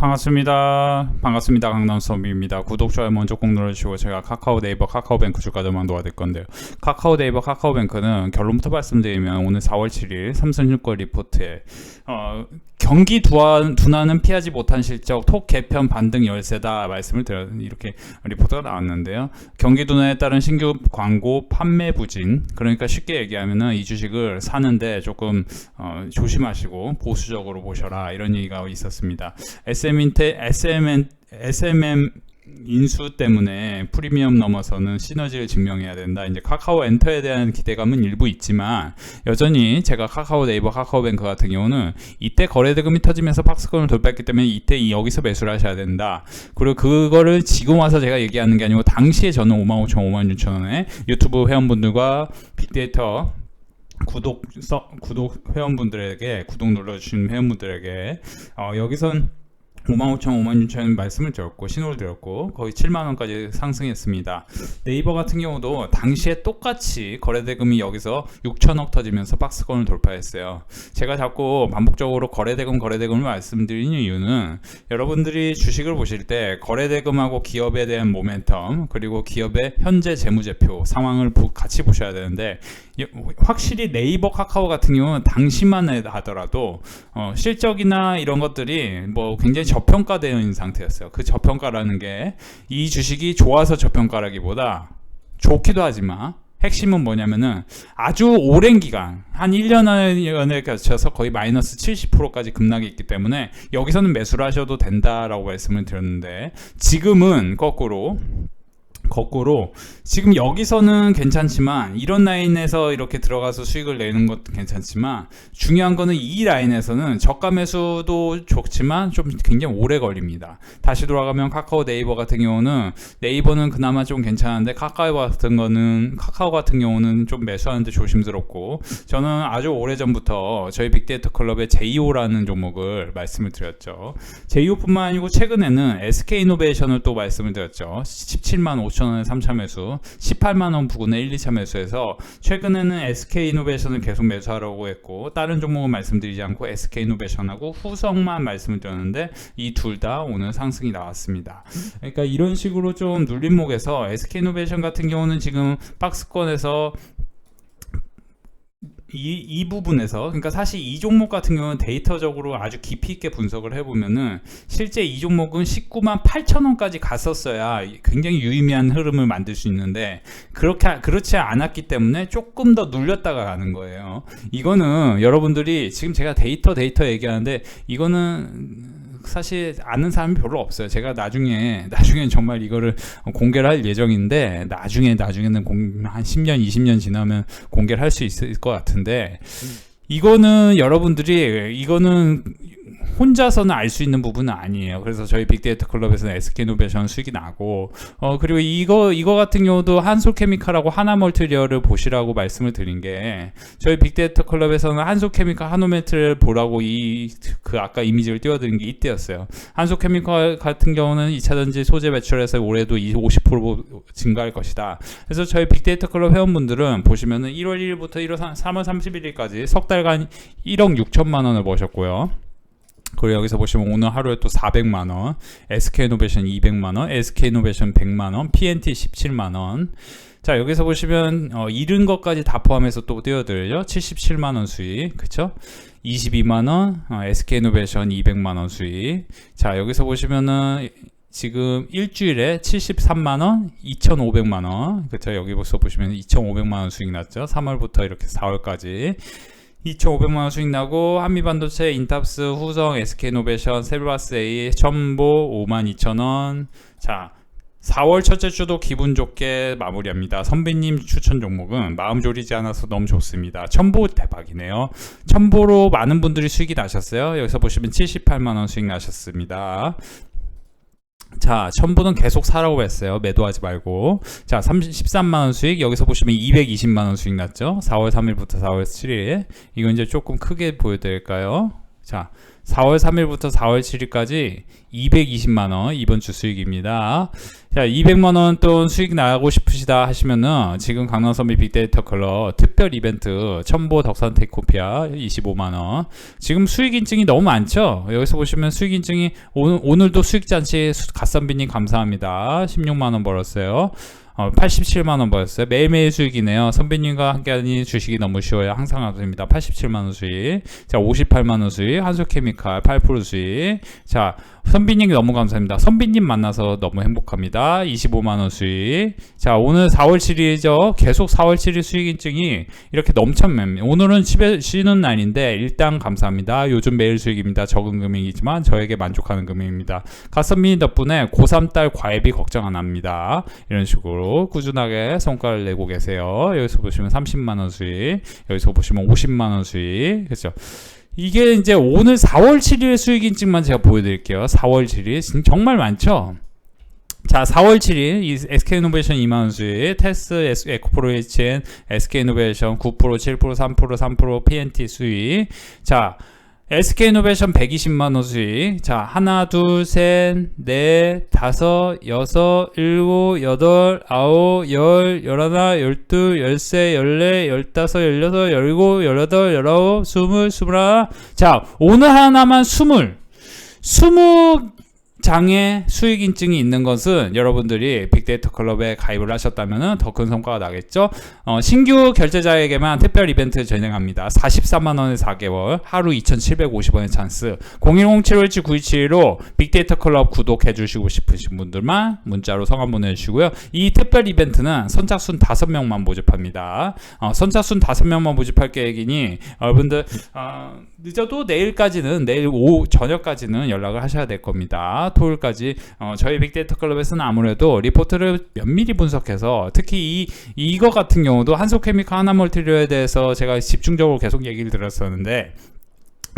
반갑습니다. 반갑습니다. 강남수업입니다. 구독, 좋아요 먼저 꼭 눌러주시고 제가 카카오 네이버 카카오뱅크 주가들만 도와드릴 건데요. 카카오 네이버 카카오뱅크는 결론부터 말씀드리면 오늘 4월 7일 삼성증권 리포트에 어, 경기 두한, 둔화는 피하지 못한 실적, 톡 개편 반등 열세다 말씀을 드려 이렇게 리포트가 나왔는데요. 경기 둔화에 따른 신규 광고 판매 부진, 그러니까 쉽게 얘기하면은 이 주식을 사는데 조금 어, 조심하시고 보수적으로 보셔라 이런 얘기가 있었습니다. SM인테 SMN SMM 인수 때문에 프리미엄 넘어서는 시너지를 증명해야 된다. 이제 카카오 엔터에 대한 기대감은 일부 있지만 여전히 제가 카카오 네이버 카카오뱅크 같은 경우는 이때 거래대금이 터지면서 박스권을 돌파했기 때문에 이때 이 여기서 매수를 하셔야 된다. 그리고 그거를 지금 와서 제가 얘기하는 게 아니고 당시에 저는 5만 5천 5만 6천 원에 유튜브 회원분들과 빅데이터 구독 서, 구독 회원분들에게 구독 눌러주신 회원분들에게 어, 여기선 55,000, 56,000 말씀을 드렸고 신호를 드렸고 거의 7만 원까지 상승했습니다. 네이버 같은 경우도 당시에 똑같이 거래 대금이 여기서 6천억 터지면서 박스권을 돌파했어요. 제가 자꾸 반복적으로 거래 대금 거래 대금을 말씀드리는 이유는 여러분들이 주식을 보실 때 거래 대금하고 기업에 대한 모멘텀 그리고 기업의 현재 재무제표 상황을 같이 보셔야 되는데 확실히 네이버 카카오 같은 경우는 당시만 하더라도 어, 실적이나 이런 것들이 뭐 굉장히 저평가되어 있는 상태였어요. 그 저평가라는 게 이 주식이 좋아서 저평가라기보다 좋기도 하지만 핵심은 뭐냐면은 아주 오랜 기간 한 1년에 걸쳐서 거의 마이너스 70%까지 급락이 있기 때문에 여기서는 매수를 하셔도 된다라고 말씀을 드렸는데 지금은 거꾸로 거꾸로 지금 여기서는 괜찮지만 이런 라인에서 이렇게 들어가서 수익을 내는 것도 괜찮지만 중요한 거는 이 라인에서는 저가 매수도 좋지만 좀 굉장히 오래 걸립니다. 다시 돌아가면 카카오 네이버 같은 경우는 네이버는 그나마 좀 괜찮은데 카카오 같은 거는 카카오 같은 경우는 좀 매수하는데 조심스럽고 저는 아주 오래 전부터 저희 빅데이터 클럽의 제이오라는 종목을 말씀을 드렸죠. 제이오뿐만 아니고 최근에는 SK이노베이션을 또 말씀을 드렸죠. 17만 5천 5천원에 3차 매수, 18만원 부근에 1, 2차 매수해서 최근에는 SK이노베이션을 계속 매수하라고 했고 다른 종목은 말씀드리지 않고 SK이노베이션하고 후성만 말씀을 드렸는데 이 둘 다 오늘 상승이 나왔습니다. 그러니까 이런 식으로 좀 눌림목에서 SK이노베이션 같은 경우는 지금 박스권에서 이, 이 부분에서 그러니까 사실 이 종목 같은 경우는 데이터적으로 아주 깊이 있게 분석을 해보면은 실제 이 종목은 19만 8천 원까지 갔었어야 굉장히 유의미한 흐름을 만들 수 있는데 그렇게 그렇지 않았기 때문에 조금 더 눌렸다가 가는 거예요. 이거는 여러분들이 지금 제가 데이터 데이터 얘기하는데 이거는 사실 아는 사람이 별로 없어요. 제가 나중에 나중에 정말 이거를 공개를 할 예정인데 나중에 나중에는 공, 한 10년 20년 지나면 공개를 할 수 있을 것 같은데 이거는 여러분들이 이거는 혼자서는 알 수 있는 부분은 아니에요. 그래서 저희 빅데이터 클럽에서는 SK노베이션 수익이 나고 어 그리고 이거 이거 같은 경우도 한솔케미칼하고 하나멀티리얼을 보시라고 말씀을 드린 게 저희 빅데이터 클럽에서는 한솔케미칼 하노메트를 보라고 이 그 아까 이미지를 띄워드린 게 이때였어요. 한솔케미칼 같은 경우는 2차전지 소재 매출에서 올해도 50% 증가할 것이다. 그래서 저희 빅데이터 클럽 회원분들은 보시면은 1월 1일부터 1월 3 월 31일까지 석 달간 1억 6천만 원을 버셨고요. 그리고 여기서 보시면 오늘 하루에 또 400만원, SK이노베이션 200만원, SK이노베이션 100만원, PNT 17만원. 자, 여기서 보시면, 어, 잃은 것까지 다 포함해서 또 띄워드려요. 77만원 수익. 그쵸? 22만원, 어, SK이노베이션 200만원 수익. 자, 여기서 보시면은, 지금 일주일에 73만원, 2,500만원. 그쵸? 여기서 보시면 2,500만원 수익 났죠? 3월부터 이렇게 4월까지. 2,500만원 수익 나고 한미반도체, 인탑스, 후성, SK노베이션, 셀바스 A, 첨보 52,000원. 자, 4월 첫째 주도 기분 좋게 마무리합니다. 선배님 추천 종목은 마음 졸이지 않아서 너무 좋습니다. 첨보 대박이네요. 첨보로 많은 분들이 수익이 나셨어요. 여기서 보시면 78만원 수익 나셨습니다. 자, 첨부는 계속 사라고 했어요. 매도하지 말고. 자, 33만원 수익. 여기서 보시면 220만원 수익 났죠. 4월 3일부터 4월 7일. 이거 이제 조금 크게 보여드릴까요? 자, 4월 3일부터 4월 7일까지 220만 원 이번 주 수익입니다. 자, 200만 원돈 수익 나고 싶으시다 하시면은 지금 강남선비 빅데이터 클럽 특별 이벤트 첨보 덕산 테이코피아 25만 원. 지금 수익 인증이 너무 많죠? 여기서 보시면 수익 인증이 오늘 오늘도 수익 잔치 수- 갓선비님 감사합니다. 16만 원 벌었어요. 어, 87만 원 벌었어요. 매일매일 수익이네요. 선배님과 함께하니 주식이 너무 쉬워요. 항상 하십니다. 87만 원 수익. 자, 58만 원 수익. 한솔케미칼 8% 수익. 자, 선비님 너무 감사합니다. 선비님 만나서 너무 행복합니다. 25만 원 수익. 자, 오늘 4월 7일이죠. 계속 4월 7일 수익 인증이 이렇게 넘쳐납니다. 오늘은 쉬는 날인데 일단 감사합니다. 요즘 매일 수익입니다. 적은 금액이지만 저에게 만족하는 금액입니다. 가선미 덕분에 고3 딸 과외비 걱정 안 합니다. 이런 식으로 꾸준하게 성과를 내고 계세요. 여기서 보시면 30만 원 수익, 여기서 보시면 50만 원 수익, 그렇죠? 이게 이제 오늘 4월 7일 수익 인증만 제가 보여드릴게요. 4월 7일 진- 정말 많죠. 자, 4월 7일 이 SK이노베이션 2만 원 수익, 테스 에코프로 HN, SK이노베이션 9%, 7%, 3%, 3% PNT 수익. 자, SK이노베이션 120만 원 수익. 자, 하나, 둘, 셋, 넷, 다섯, 여섯, 일곱, 여덟, 아홉, 열, 열하나, 열둘, 열세, 열네, 열다섯, 열여섯, 열일곱, 열여덟, 열아홉, 스물, 스물하나. 자, 오늘 하나만 스물. 스무 장의 수익 인증이 있는 것은 여러분들이 빅데이터 클럽에 가입을 하셨다면 더 큰 성과가 나겠죠. 어, 신규 결제자에게만 특별 이벤트 진행합니다. 44만 원에 4개월, 하루 2,750원의 찬스. 010-757-9271로 빅데이터 클럽 구독해 주시고 싶으신 분들만 문자로 성함 보내 주시고요. 이 특별 이벤트는 선착순 5명만 모집합니다. 어, 선착순 5명만 모집할 계획이니 여러분들 어, 늦어도 내일까지는 내일 오후 저녁까지는 연락을 하셔야 될 겁니다. 토요일까지 어, 저희 빅데이터 클럽에서는 아무래도 리포트를 면밀히 분석해서 특히 이 이거 같은 경우도 한소케미칼 하나멀티리에 대해서 제가 집중적으로 계속 얘기를 들었었는데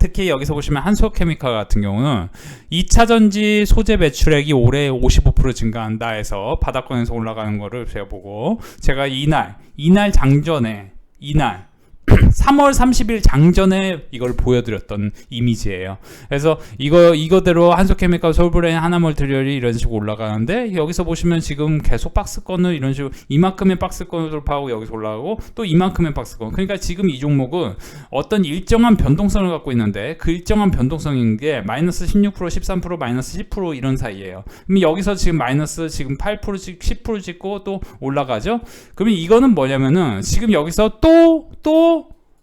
특히 여기서 보시면 한소케미칼 같은 경우는 2차 전지 소재 매출액이 올해 55% 증가한다 해서 바닥권에서 올라가는 거를 제가 보고 제가 이날 이날 장전에 이날 3월 30일 장전에 이걸 보여드렸던 이미지예요. 그래서 이거 이거대로 한소케미칼 서울브레인 하나멀티리얼이 이런 식으로 올라가는데 여기서 보시면 지금 계속 박스권을 이런 식으로 이만큼의 박스권을 돌파하고 여기서 올라가고 또 이만큼의 박스권. 그러니까 지금 이 종목은 어떤 일정한 변동성을 갖고 있는데 그 일정한 변동성인 게 마이너스 16% 13% 마이너스 10% 이런 사이예요. 그럼 여기서 지금 마이너스 지금 8%씩 10% 찍고 또 올라가죠. 그러면 이거는 뭐냐면은 지금 여기서 또또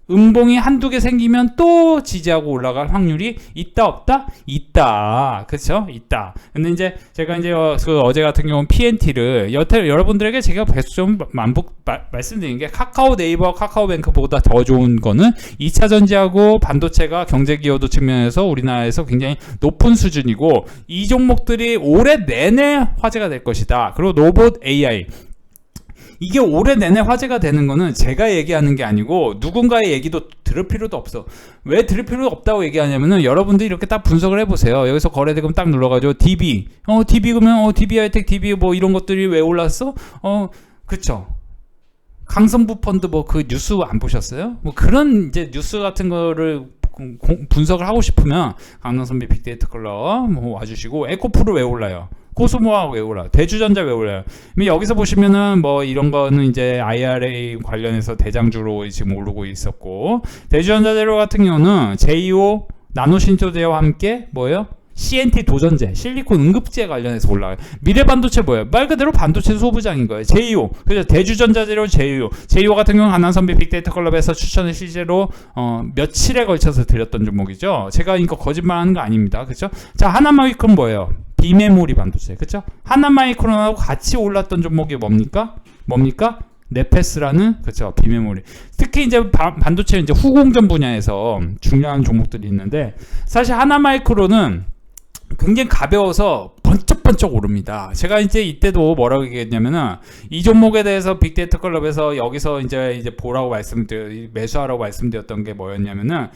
음봉이 한두 개 생기면 또 지지하고 올라갈 확률이 있다 없다? 있다. 그렇죠 있다. 근데 이제 제가 이제 어, 그 어제 같은 경우는 PNT를 여태 여러분들에게 제가 계속 좀 만복 마- 말씀드린 게 카카오 네이버 카카오뱅크보다 더 좋은 거는 2차 전지하고 반도체가 경제 기여도 측면에서 우리나라에서 굉장히 높은 수준이고 이 종목들이 올해 내내 화제가 될 것이다. 그리고 로봇 AI 이게 올해 내내 화제가 되는 거는 제가 얘기하는 게 아니고 누군가의 얘기도 들을 필요도 없어. 왜 들을 필요가 없다고 얘기하냐면은 여러분들이 이렇게 딱 분석을 해보세요. 여기서 거래대금 딱 눌러가지고 DB, 어 DB 그러면 어 DB 하이텍, DB 뭐 이런 것들이 왜 올랐어? 어 그쵸. 강성부 펀드 뭐 그 뉴스 안 보셨어요? 뭐 그런 이제 뉴스 같은 거를 분석을 하고 싶으면 강남선비 빅데이터 클럽 뭐 와주시고 에코프로 왜 올라요? 코스모아 왜 올라요? 대주전자? 근데 여기서 보시면은 뭐 이런 거는 이제 IRA 관련해서 대장주로 지금 오르고 있었고 대주전자 재료 같은 경우는 JO 나노신소재와 함께 뭐예요? CNT 도전제, 실리콘 응급제 관련해서 올라가요. 미래 반도체 뭐예요? 말 그대로 반도체 소부장인 거예요. JO. 그래서 대주전자재료 JO. JO 같은 경우는 한남선비 빅데이터 클럽에서 추천을 실제로 어, 며칠에 걸쳐서 드렸던 종목이죠. 제가 이거 거짓말 하는 거 아닙니다. 그렇죠? 자, 하나마이크론 뭐예요? 비메모리 반도체. 그렇죠? 하나마이크론하고 같이 올랐던 종목이 뭡니까? 뭡니까? 네페스라는 그렇죠 비메모리 특히 이제 바- 반도체 이제 후공정 분야에서 중요한 종목들이 있는데 사실 하나마이크론은 굉장히 가벼워서 번쩍번쩍 오릅니다. 제가 이제 이때도 뭐라고 얘기했냐면은 이 종목에 대해서 빅데이터 클럽에서 여기서 이제 이제 보라고 말씀드려 매수하라고 말씀드렸던 게 뭐였냐면은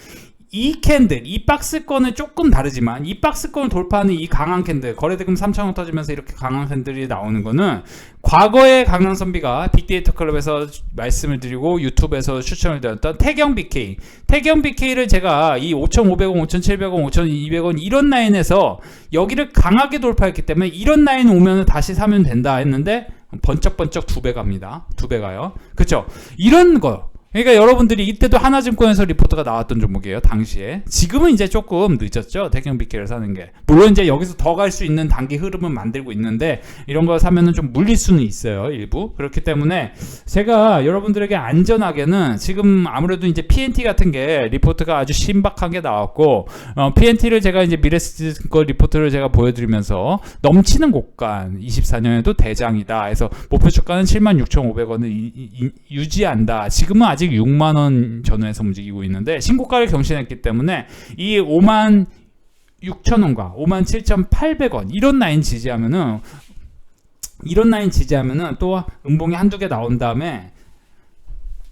이 캔들, 이 박스권은 조금 다르지만 이 박스권을 돌파하는 이 강한 캔들, 거래대금 3천원 터지면서 이렇게 강한 캔들이 나오는 거는 과거에 강남 선비가 빅데이터 클럽에서 말씀을 드리고 유튜브에서 추천을 드렸던 태경 BK, 태경 BK를 제가 이 5,500원, 5,700원, 5,200원 이런 라인에서 여기를 강하게 돌파했기 때문에 이런 라인 오면 다시 사면 된다 했는데 번쩍번쩍 두 배 갑니다. 두 배 가요. 그쵸? 이런 거. 그러니까 여러분들이 이때도 하나증권에서 리포트가 나왔던 종목이에요. 당시에. 지금은 이제 조금 늦었죠. 태경 빅케를 사는 게. 물론 이제 여기서 더 갈 수 있는 단기 흐름은 만들고 있는데 이런 거 사면은 좀 물릴 수는 있어요. 일부. 그렇기 때문에 제가 여러분들에게 안전하게는 지금 아무래도 이제 PNT 같은 게 리포트가 아주 신박하게 나왔고 어, PNT를 제가 이제 미래스 거 리포트를 제가 보여드리면서 넘치는 곡간 24년에도 대장이다. 해서 목표 주가는 76,500원을 유지한다. 지금은 아직 6만 원 전후에서 움직이고 있는데 신고가를 경신했기 때문에 이 5만 6천 원과 5만 7,800원 이런 라인 지지하면은 이런 라인 지지하면은 또 음봉이 한두 개 나온 다음에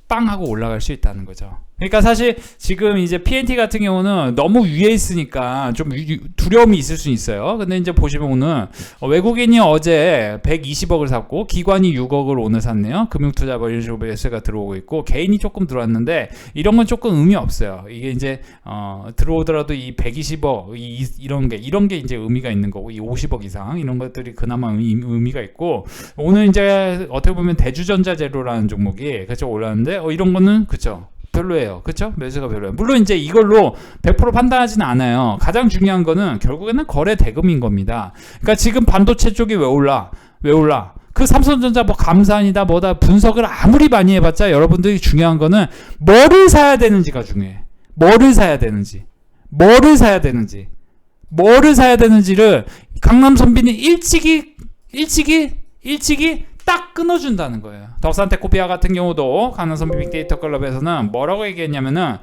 빵 하고 올라갈 수 있다는 거죠. 그러니까 사실 지금 이제 PNT 같은 경우는 너무 위에 있으니까 좀 유- 두려움이 있을 수 있어요. 근데 이제 보시면 오늘 어, 외국인이 어제 120억을 샀고 기관이 6억을 오늘 샀네요. 금융투자 뭐 이런 식으로 매수가 들어오고 있고 개인이 조금 들어왔는데 이런 건 조금 의미 없어요. 이게 이제 어, 들어오더라도 이 120억 이, 이런 게 이런 게 이제 의미가 있는 거고 이 50억 이상 이런 것들이 그나마 의미, 의미가 있고 오늘 이제 어떻게 보면 대주전자 재료라는 종목이 그쵸 올랐는데 어, 이런 거는 그쵸 별로예요. 그쵸? 매수가 별로예요. 물론 이제 이걸로 100% 판단하지는 않아요. 가장 중요한 거는 결국에는 거래 대금인 겁니다. 그러니까 지금 반도체 쪽이 왜 올라? 왜 올라? 그 삼성전자 뭐 감산이다 뭐다 분석을 아무리 많이 해봤자 여러분들이 중요한 거는 뭐를 사야 되는지가 중요해. 뭐를 사야 되는지. 뭐를 사야 되는지. 뭐를 사야 되는지를 강남 선비는 일찍이 일찍이 일찍이 딱 끊어준다는 거예요. 덕산테코피아 같은 경우도 강남선비 빅데이터 클럽에서는 뭐라고 얘기했냐면은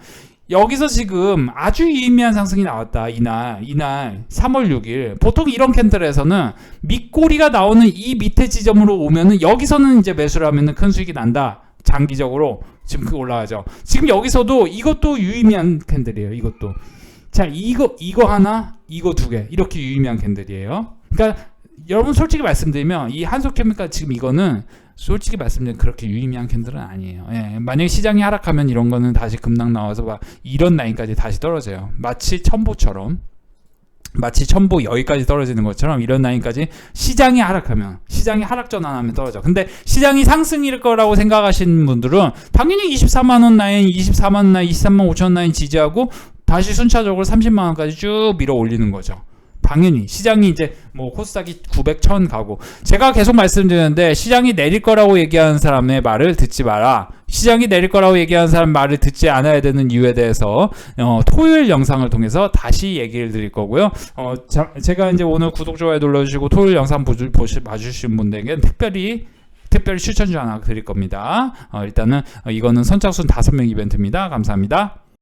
여기서 지금 아주 유의미한 상승이 나왔다. 이날, 이날 3월 6일. 보통 이런 캔들에서는 밑꼬리가 나오는 이 밑에 지점으로 오면은 여기서는 이제 매수를 하면은 큰 수익이 난다. 장기적으로 지금 그 올라가죠. 지금 여기서도 이것도 유의미한 캔들이에요. 이것도. 자, 이거 이거 하나, 이거 두 개. 이렇게 유의미한 캔들이에요. 그러니까 여러분 솔직히 말씀드리면 이 한솔케미칼 지금 이거는 솔직히 말씀드리면 그렇게 유의미한 캔들은 아니에요. 예, 만약에 시장이 하락하면 이런 거는 다시 급락 나와서 막 이런 라인까지 다시 떨어져요. 마치 첨보처럼 마치 첨보 여기까지 떨어지는 것처럼 이런 라인까지 시장이 하락하면 시장이 하락 전환하면 떨어져. 근데 시장이 상승일 거라고 생각하시는 분들은 당연히 24만 원 라인, 24만 원 라인, 23만 5천 원 라인 지지하고 다시 순차적으로 30만 원까지 쭉 밀어 올리는 거죠. 당연히 시장이 이제 뭐 코스닥이 900, 1000 가고 제가 계속 말씀드리는데 시장이 내릴 거라고 얘기하는 사람의 말을 듣지 마라. 시장이 내릴 거라고 얘기하는 사람 말을 듣지 않아야 되는 이유에 대해서 어, 토요일 영상을 통해서 다시 얘기를 드릴 거고요. 어, 자, 제가 이제 오늘 구독 좋아요 눌러주시고 토요일 영상 보시, 보시, 봐주신 분들에게 특별히 특별히 추천주 하나 드릴 겁니다. 어, 일단은 어, 이거는 선착순 5명 이벤트입니다. 감사합니다.